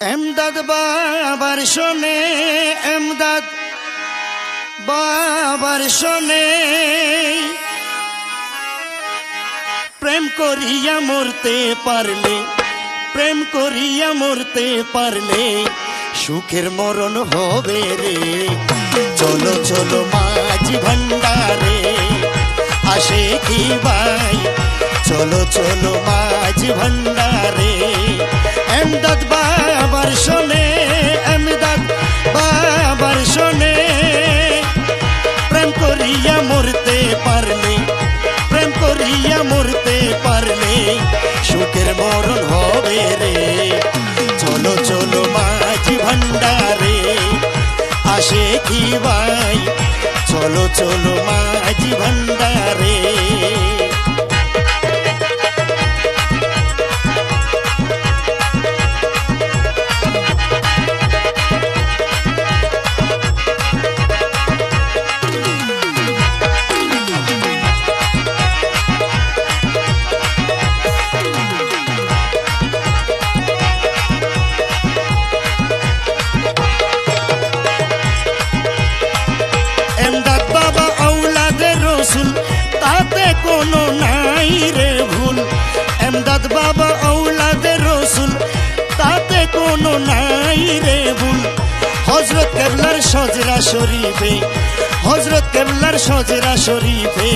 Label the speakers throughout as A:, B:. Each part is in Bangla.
A: এমদাদ বাবার শোনে, এমদাদ বাবার শোনে। প্রেম করিয়া মরতে পারলে, প্রেম করিয়া মরতে পারলে সুখের মরণ হবে রে। চলো চলো মাঝি ভান্ডারে, আসে কি ভাই? চলো চলো মাঝি ভান্ডারে। মরণ হবে রে। চলো চলো মাঝি ভান্ডারে আসে কি ভাই চলো চলো মাঝি ভান্ডারে। রে ভুল। এমদাদ বাবা আউলাদের রসুল, তাতে কোনো নাই রে ভুল। হজরত কেবলার সজরা শরীফে, হজরত কেবলার সজরা শরীফে,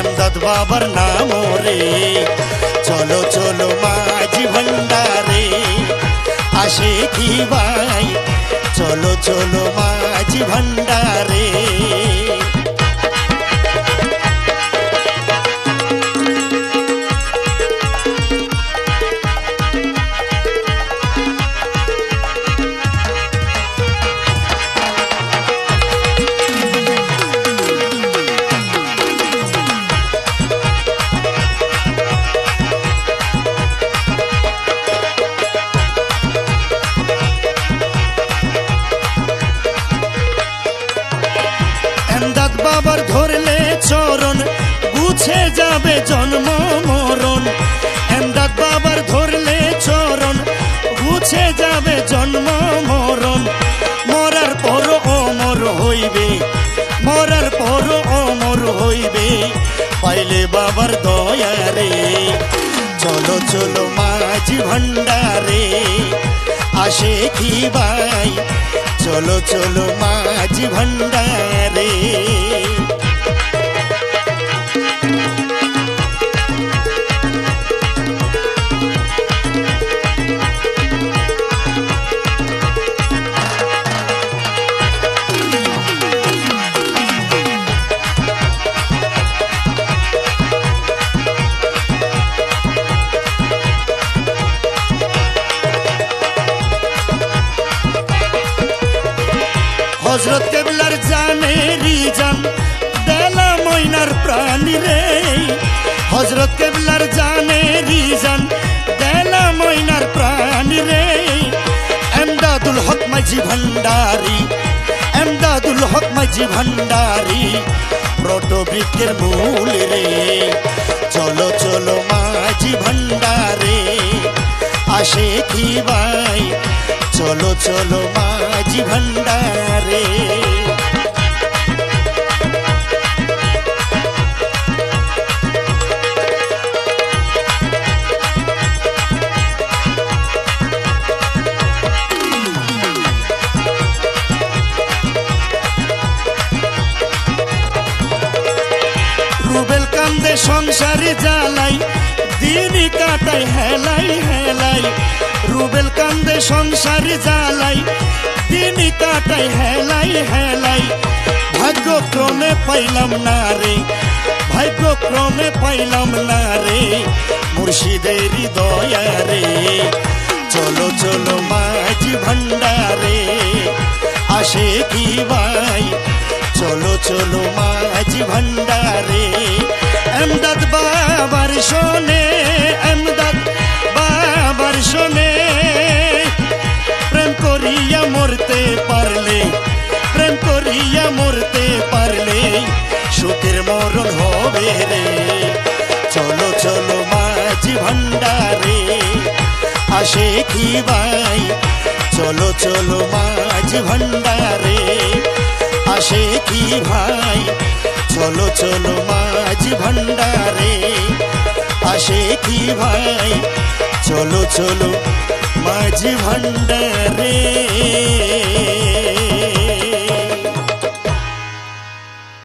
A: এমদাদ বাবার নাম রে। চলো চলো মাঝি ভান্ডারে, আসে কি ভাই? চলো চলো মাঝি ভান্ডারে। যাবে জন্ম মরণ। এমদাদ বাবার ধরলে চরণ গুছে যাবে জন্ম মরণ। মরার পর অমর হইবে, মরার পর অমর হইবে, পাইলে বাবার দয়া রে চলো চলো মাঝি ভান্ডারে আসে কি ভাই চলো চলো মাঝি ভান্ডারে কেবলার জানে রিজান, দেলা ময়নার প্রাণী রে। এমদাদুল হক মাঝি ভান্ডারি, এমদাদুল হক মাঝি ভান্ডারি প্রোটোবৃত্তের মূল রে। চলো চলো মাঝি ভান্ডারে, আসে কি ভাই? চলো চলো মাঝি ভান্ডারে। জ্বালাই, দিনই কাটাই হেলাই হেলাই। রুবেল কান্দে সংসারে জ্বালাই, দিনই কাটাই হেলাই হেলাই। ভাগ্যক্রমে পাইলাম না রে, ভাগ্যক্রমে পাইলাম না রে মুর্শিদের দয়া রে। চলো চলো, মাঝি ভান্ডারে আসে কি ভাই? চলো চলো মাঝি ভান্ডারে। এমদাদ বাবার শোনে এমদাদ বাবার শোনে। প্রেম করিয়া মরতে পারলে, প্রেম করিয়া মরতে পারলে সুখের মরণ হবে রে। চলো চলো মাঝি ভান্ডারে, আসে কি ভাই চলো চলো মাঝ ভান্ডারে। আসে কি ভাই? চলো চলো মাঝ ভান্ডারে। আসে কি ভাই? চলো চলো মাঝ ভান্ডারে।